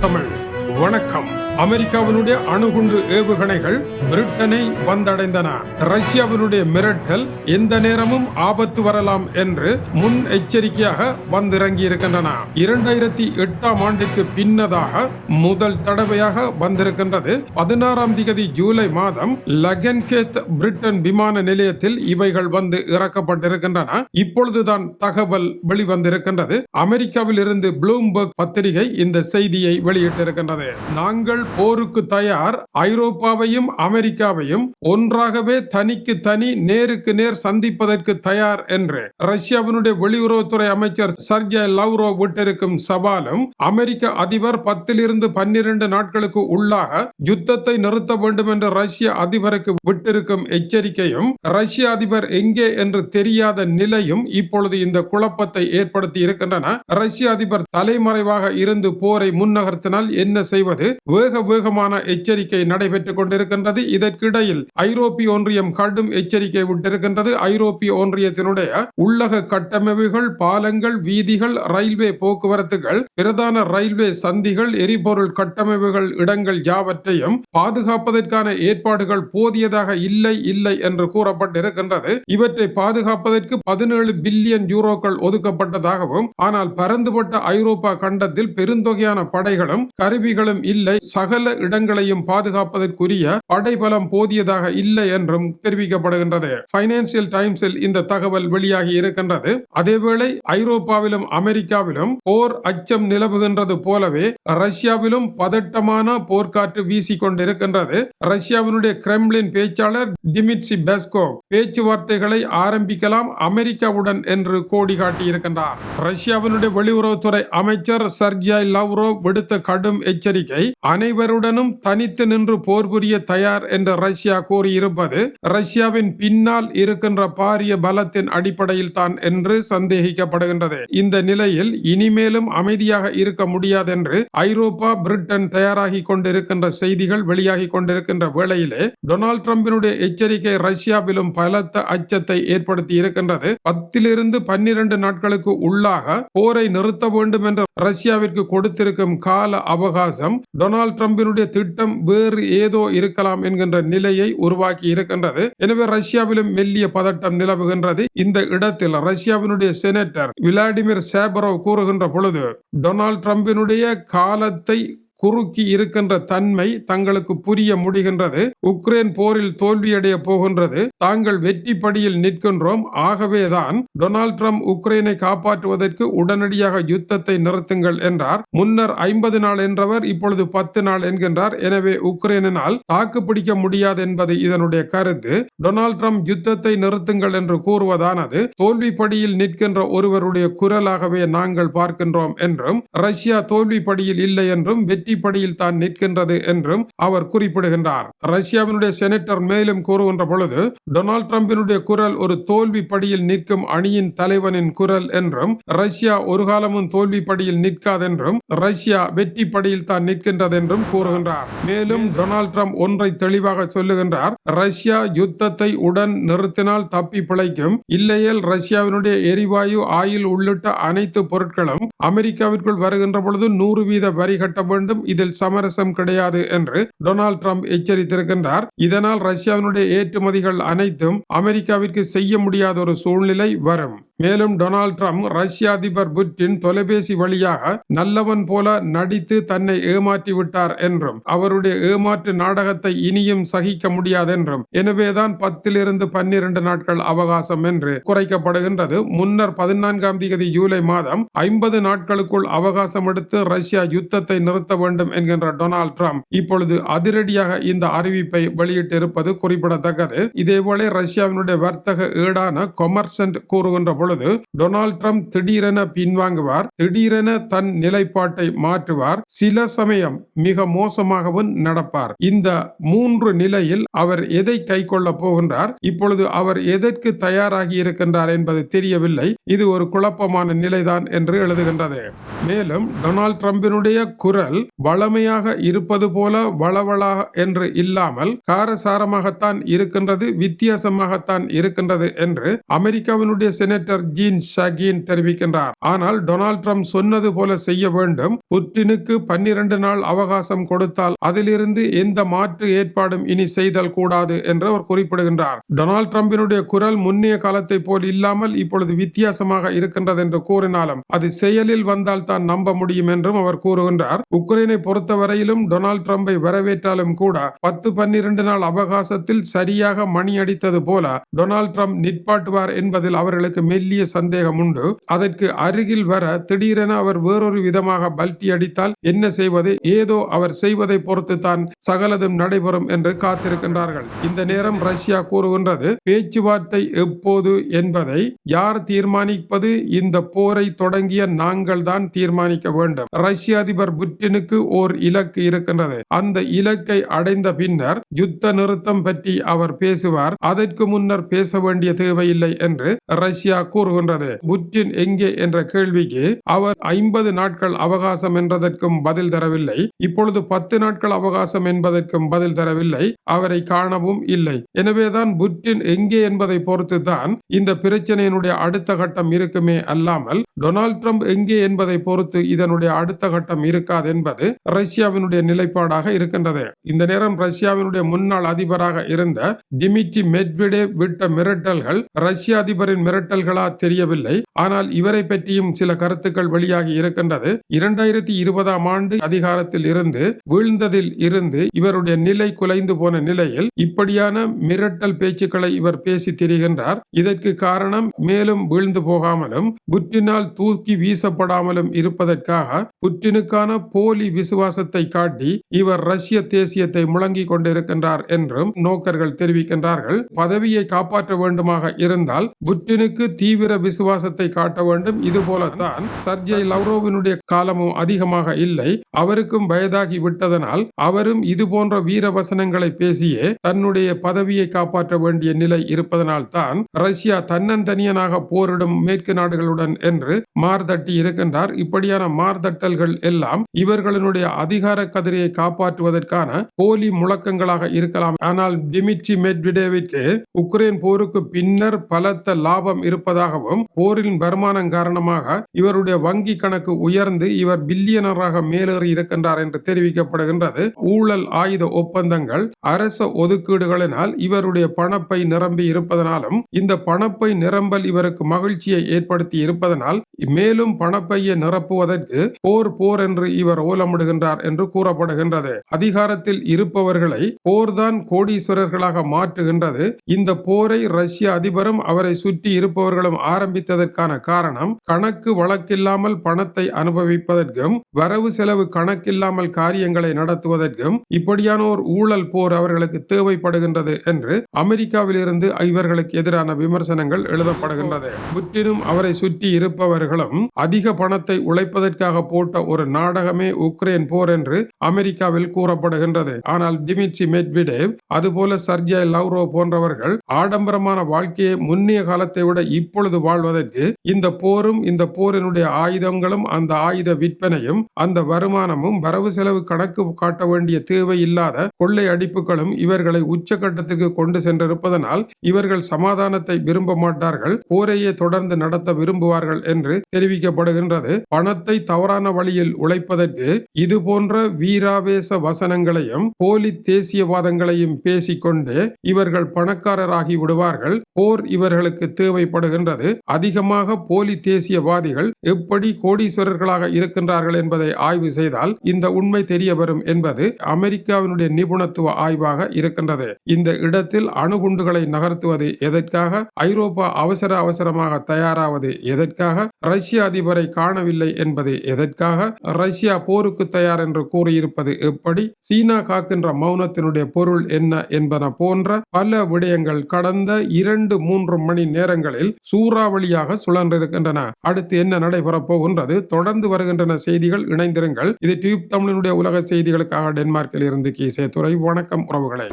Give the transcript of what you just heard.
தமிழ். வணக்கம். அமெரிக்காவினுடைய அணுகுண்டு ஏவுகணைகள் பிரிட்டனை வந்தடைந்தன. ரஷ்யாவினுடைய மிரட்டல் எந்த நேரமும் ஆபத்து வரலாம் என்று முன் எச்சரிக்கையாக வந்திறங்கி இருக்கின்றன இரண்டாயிரத்தி எட்டாம் ஆண்டுக்கு பின்னதாக முதல் தடவையாக வந்திருக்கின்றது. பதினாறாம் தேதி ஜூலை மாதம் லகன்கேத் பிரிட்டன் விமான நிலையத்தில் இவைகள் வந்து இறக்கப்பட்டிருக்கின்றன. இப்பொழுதுதான் தகவல் வெளிவந்திருக்கின்றது. அமெரிக்காவில் இருந்து ப்ளூம்பர்க் பத்திரிகை இந்த செய்தியை வெளியிட்டிருக்கின்றது. நாங்கள் போருக்கு தயார் ஐரோப்பாவையும் அமெரிக்காவையும் ஒன்றாகவே தனிக்கு தனி நேருக்கு நேர் சந்திப்பதற்கு தயார் என்று. ரஷ்யாவினுடைய வெளியுறவுத்துறை அமைச்சர் சர்ஜே லவ்ரோ விட்டிருக்கும் சவாலும் அமெரிக்க அதிபர் பத்திலிருந்து பன்னிரண்டு நாட்களுக்கு உள்ளாக யுத்தத்தை நிறுத்த வேண்டும் என்று ரஷ்ய அதிபருக்கு விட்டிருக்கும் எச்சரிக்கையும் ரஷ்ய அதிபர் எங்கே என்று தெரியாத நிலையும் இப்பொழுது இந்த குழப்பத்தை ஏற்படுத்தி இருக்கின்றன. ரஷ்ய அதிபர் தலைமறைவாக இருந்து போரை முன்னகர்த்தினால் என்ன செய்வது? வேக வேகமான எச்சரிக்கை நடைபெற்றுக் கொண்டிருக்கின்றது. இதற்கிடையில் ஐரோப்பிய ஒன்றியம் கடும் எச்சரிக்கை விட்டிருக்கின்றது. ஐரோப்பிய ஒன்றியத்தினுடைய உள்ளக கட்டமைப்புகள் பாலங்கள் வீதிகள் ரயில்வே போக்குவரத்துகள் பிரதான ரயில்வே சந்திகள் எரிபொருள் கட்டமைப்புகள் இடங்கள் யாவற்றையும் பாதுகாப்பதற்கான ஏற்பாடுகள் போதியதாக இல்லை இல்லை என்று கூறப்பட்டிருக்கின்றது. இவற்றை பாதுகாப்பதற்கு பதினேழு பில்லியன் யூரோக்கள் ஒதுக்கப்பட்டதாகவும் ஆனால் பரந்துபட்ட ஐரோப்பா கண்டத்தில் பெருந்தொகையான படைகளும் கருவிகளும் இல்லை. சகல இடங்களையும் பாதுகாப்பதற்குரிய படைபலம் போதியதாக இல்லை என்றும் தெரிவிக்கப்படுகின்றது. பைனான்சியல் டைம்ஸில் இந்த தகவல் வெளியாகி இருக்கின்றது. அதேவேளை ஐரோப்பாவிலும் அமெரிக்காவிலும் போர் அச்சம் நிலவுகின்றது போலவே ரஷ்யாவிலும் பதட்டமான போர்க்காற்று வீசிக்கொண்டிருக்கின்றது. ரஷ்யாவினுடைய கிரெம்லின் பேச்சாளர் டிமிட்சி பெஸ்கோ பேச்சுவார்த்தைகளை ஆரம்பிக்கலாம் அமெரிக்காவுடன் என்று கோடி காட்டியிருக்கின்றார் ரஷ்யாவினுடைய வெளியுறவுத்துறை அமைச்சர் சர்ஜியாய் லவ்ரோ விடுத்த கடும் எச்சரிக்கை அனைவருடனும் தனித்து நின்று போர் புரிய தயார் என்று ரஷ்யா கூறியிருப்பது ரஷ்யாவின் பின்னால் இருக்கின்ற பாரிய பலத்தின் அடிப்படையில் தான் என்று சந்தேகிக்கப்படுகின்றது. இந்த நிலையில் இனிமேலும் அமைதியாக இருக்க முடியாது என்று ஐரோப்பா பிரிட்டன் தயாராகி கொண்டிருக்கின்ற செய்திகள் வெளியாகி கொண்டிருக்கின்ற வேளையிலே டொனால்ட் ட்ரம்பினுடைய எச்சரிக்கை ரஷ்யாவிலும் பலத்த அச்சத்தை ஏற்படுத்தி இருக்கின்றது. பத்திலிருந்து பன்னிரண்டு நாட்களுக்கு உள்ளாக போரை நிறுத்த வேண்டும் என்ற ரஷ்யாவிற்கு கொடுத்திருக்கும் கால அவகாசம் டொனால்ட் ட்ரம்பினுடைய திட்டம் வேறு ஏதோ இருக்கலாம் என்கின்ற நிலையை உருவாக்கி இருக்கின்றது. எனவே ரஷ்யாவிலும் மெல்லிய பதட்டம் நிலவுகின்றது. இந்த இடத்தில் ரஷ்யாவினுடைய செனட்டர் விளாடிமிர் சேபரோவ் கூறுகின்ற பொழுது டொனால்ட் ட்ரம்பினுடைய காலத்தை குறுக்கி இருக்கின்ற தன்மை தங்களுக்கு புரிய முடிகின்றது. உக்ரைன் போரில் தோல்வியடைய போகின்றது. தாங்கள் வெற்றி படியில் நிற்கின்றோம். ஆகவேதான் டொனால்ட் ட்ரம்ப் உக்ரைனை காப்பாற்றுவதற்கு உடனடியாக யுத்தத்தை நிறுத்துங்கள் என்றார். முன்னர் ஐம்பது நாள் என்றவர் இப்பொழுது பத்து நாள் என்கின்றார். எனவே உக்ரைனால் தாக்கு பிடிக்க முடியாது என்பது இதனுடைய கருத்து. டொனால்ட் ட்ரம்ப் யுத்தத்தை நிறுத்துங்கள் என்று கூறுவதானது தோல்வி படியில் நிற்கின்ற ஒருவருடைய குரலாகவே நாங்கள் பார்க்கின்றோம் என்றும் ரஷ்யா தோல்வி படியில் இல்லை என்றும் வெற்றி படியில் தான் நிற்கின்றது என்றும் அவர் குறிப்பிடுகின்றார். ரஷ்யாவினுடைய செனட்டர் மேலும் கூறுகின்ற பொழுது டொனால்ட் டிரம்பினுடைய குரல் ஒரு தோல்வி படியில் நிற்கும் அணியின் தலைவனின் குரல் என்றும் ரஷ்யா ஒரு காலமும் தோல்வி படியில் நிற்காதென்றும் ரஷ்யா வெற்றி படியில் தான் நிற்கின்றது என்றும் கூறுகின்றார். மேலும் டொனால்ட் ட்ரம்ப் ஒன்றை தெளிவாக சொல்லுகின்றார் ரஷ்யா யுத்தத்தை உடன் நிறுத்தினால் தப்பி பிழைக்கும் இல்லையேல் ரஷ்யாவினுடைய எரிவாயு ஆயில் உள்ளிட்ட அனைத்து பொருட்களும் அமெரிக்காவிற்குள் வருகின்ற பொழுது நூறு வீத வரி கட்ட வேண்டும் இதில் சமரசம் கிடையாது என்று டொனால்ட் ட்ரம்ப் எச்சரித்திருக்கின்றார். இதனால் ரஷ்யாவினுடைய ஏற்றுமதிகள் அனைத்தும் அமெரிக்காவிற்கு செய்ய முடியாத ஒரு சூழ்நிலை வரும். மேலும் டொனால்ட் ட்ரம்ப் ரஷ்ய அதிபர் புட்டின் தொலைபேசி வழியாக நல்லவன் போல நடித்து தன்னை ஏமாற்றி விட்டார் என்றும் அவருடைய ஏமாற்று நாடகத்தை இனியும் சகிக்க முடியாதென்றும் எனவேதான் பத்திலிருந்து பன்னிரண்டு நாட்கள் அவகாசம் என்று குறைக்கப்படுகின்றது. முன்னர் பதினான்காம் தேதி ஜூலை மாதம் ஐம்பது நாட்களுக்குள் அவகாசம் எடுத்து ரஷ்யா யுத்தத்தை நிறுத்த வேண்டும் என்கின்ற டொனால்ட் ட்ரம்ப் இப்பொழுது அதிரடியாக இந்த அறிவிப்பை வெளியிட்டிருப்பது குறிப்பிடத்தக்கது. இதேபோல ரஷ்யாவினுடைய வர்த்தக ஏடான கொமர்சன்ட் கூறுகின்ற பொழுது டொனால்ட் ட்ரம்ப் திடீரென பின்வாங்குவார் திடீரென தன் நிலைப்பாட்டை மாற்றுவார் சில சமயம் மிக மோசமாகவும் நடப்பார். இந்த மூன்று நிலையில் அவர் எதை கை கொள்ள போகின்றார் இப்பொழுது அவர் எதற்கு தயாராகி இருக்கின்றார் என்பது தெரியவில்லை. இது ஒரு குழப்பமான நிலைதான் என்று எழுதுகின்றது. மேலும் டொனால்ட் ட்ரம்பினுடைய குரல் வளமையாக இருப்பது போல வளவளா என்று இல்லாமல் காரசாரமாகத்தான் இருக்கின்றது வித்தியாசமாகத்தான் இருக்கின்றது என்று அமெரிக்காவினுடைய செனட்டர் டாக்டர் ஜீன் ஷகின் தெரிவிக்கின்றார். ஆனால் டொனால்ட் ட்ரம்ப் சொன்னது போல செய்ய வேண்டும். புட்டினுக்கு பன்னிரண்டு நாள் அவகாசம் கொடுத்தால் அதிலிருந்து எந்த மாற்று ஏற்பாடும் இனி செய்தல் கூடாது என்று அவர் குறிப்பிடுகின்றார். டொனால்ட் ட்ரம்பினுடைய குரல் முன்னைய காலத்தை போல் இல்லாமல் இப்பொழுது வித்தியாசமாக இருக்கின்றது என்று கூறினாலும் அது செயலில் வந்தால் தான் நம்ப முடியும் என்றும் அவர் கூறுகின்றார். உக்ரைனை பொறுத்தவரையிலும் டொனால்ட் ட்ரம்பை வரவேற்றாலும் கூட பத்து பன்னிரண்டு நாள் அவகாசத்தில் சரியாக மணி அடித்தது போல டொனால்ட் ட்ரம்ப் நிற்பாட்டுவார் என்பதில் அவர்களுக்கு மெல்லிய சந்தேகம் உண்டு அதற்கு அருகில் வர திடீரென அவர் வேறொரு விதமாக பல்டி அடித்தால் என்ன செய்வது? ஏதோ அவர் செய்வதை பொறுத்து தான் சகலதும் நடைபெறும் என்று காத்திருக்கின்றார்கள். இந்த நேரம் ரஷ்யா கூறுகின்றது பேச்சுவார்த்தை எப்போது என்பதை யார் தீர்மானிப்பது? இந்த போரை தொடங்கிய நாங்கள் தான் தீர்மானிக்க வேண்டும். ரஷ்ய அதிபர் புட்டினுக்கு ஓர் இலக்கு இருக்கின்றது. அந்த இலக்கை அடைந்த பின்னர் யுத்த நிறுத்தம் பற்றி அவர் பேசுவார். அதற்கு முன்னர் பேச வேண்டிய தேவையில்லை என்று ரஷ்யா கூறுகின்றது. புட்டின் எங்கே என்ற கேள்விக்கு அவர் ஐம்பது நாட்கள் அவகாசம் என்றதற்கும் பதில் தரவில்லை. இப்பொழுது பத்து நாட்கள் அவகாசம் என்பதற்கும் பதில் தரவில்லை. அவரை காணவும் இல்லை. எனவேதான் புட்டின் எங்கே என்பதை பொறுத்து தான் இந்த பிரச்சனையினுடைய அடுத்த கட்டம் இருக்குமே அல்லாமல் டொனால்ட் ட்ரம்ப் எங்கே என்பதை பொறுத்து இதனுடைய அடுத்த கட்டம் இருக்காது என்பது ரஷ்யாவினுடைய நிலைப்பாடாக இருக்கின்றது. இந்த நேரம் ரஷ்யாவினுடைய முன்னாள் அதிபராக இருந்த டிமிட்ரி மெட்வெடே விட்ட மிரட்டல்கள் ரஷ்ய அதிபரின் மிரட்டல்களா தெரியவில்லை. ஆனால் இவரை பற்றியும் சில கருத்துக்கள் வெளியாகி இருக்கின்றது. இரண்டாயிரத்தி இருபதாம் ஆண்டு அதிகாரத்தில் இருந்து வீழ்ந்ததில் இருந்து இவருடைய நிலை குலைந்து போன நிலையில் இப்படியான மிரட்டல் பேச்சுக்களை இவர் பேசி திரிகின்றார். இதற்கு காரணம் மேலும் வீழ்ந்து போகாமலும் புற்றினால் தூக்கி வீசப்படாமலும் இருப்பதற்காக புற்றினுக்கான போலி விசுவாசத்தை காட்டி இவர் ரஷ்ய தேசியத்தை முழங்கிக் கொண்டிருக்கின்றார் என்றும் நோக்கர்கள் தெரிவிக்கின்றார்கள். பதவியை காப்பாற்ற வேண்டுமாக இருந்தால் புட்டினுக்கு தீவிர விசுவாசத்தை காட்ட வேண்டும். இது போலத்தான் சர்ஜை லவ்ரோவினுடைய காலமும் அதிகமாக இல்லை. அவருக்கும் வயதாகி விட்டதனால் அவரும் இது போன்ற வீர வசனங்களை பேசியே தன்னுடைய பதவியை காப்பாற்ற வேண்டிய நிலை இருப்பதனால் தான் ரஷ்யா தன்னந்தனியனாக போரிடும் மேற்கு நாடுகளுடன் என்று மார்தட்டி இருக்கின்றார். இப்படியான மார்தட்டல்கள் எல்லாம் இவர்களுடைய அதிகார கதிரையை காப்பாற்றுவதற்கான போலி முழக்கங்களாக இருக்கலாம். ஆனால் டிமிட்ரி மெட்விடேவிற்கு உக்ரைன் போருக்கு பின்னர் பலத்த லாபம் இருப்பதாகவும் போரின் வருமானம் காரணமாக இவருடைய வங்கி கணக்கு உயர்ந்து இவர் பில்லியனராக மேலேறி இருக்கின்றார் என்று தெரிவிக்கப்படுகின்றது. ஊழல் ஆயுத ஒப்பந்தங்கள் அரச ஒதுக்கீடுகளினால் இவருடைய பணப்பை நிரம்பி இருப்பதனாலும் இந்த பணப்பை நிரம்பல் இவருக்கு மகிழ்ச்சியை ஏற்படுத்தி இருப்பதனால் மேலும் பணப்பையை நிரப்புவதற்கு போர் போர் என்று இவர் ஓலமிடுகின்றார் என்று கூறப்படுகின்றது. அதிகாரத்தில் இருப்பவர்களை போர்தான் கோடீஸ்வரர்களாக மாற்றுகின்றது. இந்த போரை ரஷ்ய அதிபரும் அவரை சுற்றி இருப்பவர்கள் இருப்பவர்களும் ஆரம்பித்ததற்கான காரணம் கணக்கு வழக்கில்லாமல் பணத்தை அனுபவிப்பதற்கும் வரவு செலவு கணக்கில்லாமல் காரியங்களை நடத்துவதற்கும் இப்படியான ஒரு ஊழல் போர் அவர்களுக்கு தேவைப்படுகின்றது என்று அமெரிக்காவிலிருந்து இவர்களுக்கு எதிரான விமர்சனங்கள் எழுதப்படுகின்றது. முற்றிலும் அவரை சுற்றி இருப்பவர்களும் அதிக பணத்தை உழைப்பதற்காக போட்ட ஒரு நாடகமே உக்ரைன் போர் என்று அமெரிக்காவில் கூறப்படுகின்றது. ஆனால் டிமிட்சி மெட்விடேவ் அதுபோல சர்ஜே லவ்ரோ போன்றவர்கள் ஆடம்பரமான வாழ்க்கையை முன்னிய காலத்தை விட இப்ப இப்பொழுது வாழ்வதற்கு இந்த போரும் இந்த போரினுடைய ஆயுதங்களும் அந்த ஆயுத விற்பனையும் அந்த வருமானமும் வரவு செலவு கணக்கு காட்ட வேண்டிய தேவை இல்லாத கொள்ளை அடிப்புகளும் இவர்களை உச்சகட்டத்திற்கு கொண்டு சென்றிருப்பதனால் இவர்கள் சமாதானத்தை விரும்ப மாட்டார்கள் போரையே தொடர்ந்து நடத்த விரும்புவார்கள் என்று தெரிவிக்கப்படுகின்றது. பணத்தை தவறான வழியில் உழைப்பதற்கு இது போன்ற வீராவேச வசனங்களையும் போலி தேசியவாதங்களையும் பேசிக்கொண்டு இவர்கள் பணக்காரராகி விடுவார்கள் போர் இவர்களுக்கு தேவைப்படுகின்றது. இருக்கின்றது அதிகமாக போலி தேசியவாதிகள் எப்படி கோடீஸ்வரர்களாக இருக்கின்றார்கள் என்பதை ஆய்வு செய்தால் இந்த உண்மை தெரிய வரும் என்பது அமெரிக்காவினுடைய நிபுணத்துவ ஆய்வாக இருக்கின்றது. இந்த இடத்தில் அணுகுண்டுகளை நகர்த்துவது எதற்காக? ஐரோப்பா அவசர அவசரமாக தயாராவது எதற்காக? ரஷ்ய அதிபரை காணவில்லை என்பது எதற்காக? ரஷ்யா போருக்கு தயார் என்று கூறியிருப்பது எப்படி? சீனா காக்கின்ற மௌனத்தினுடைய பொருள் என்ன என்பன போன்ற பல விடயங்கள் கடந்த இரண்டு மூன்று மணி நேரங்களில் சூறாவளியாக சுழன்றிருக்கின்றன. அடுத்து என்ன நடைபெறப் போகின்றது? தொடர்ந்து வருகின்றன செய்திகள் இணைந்திருங்கள். இது டியூப் தமிழினுடைய உலக செய்திகளுக்காக டென்மார்க்கில் இருந்து கீசே துறை வணக்கம் உறவுகளை.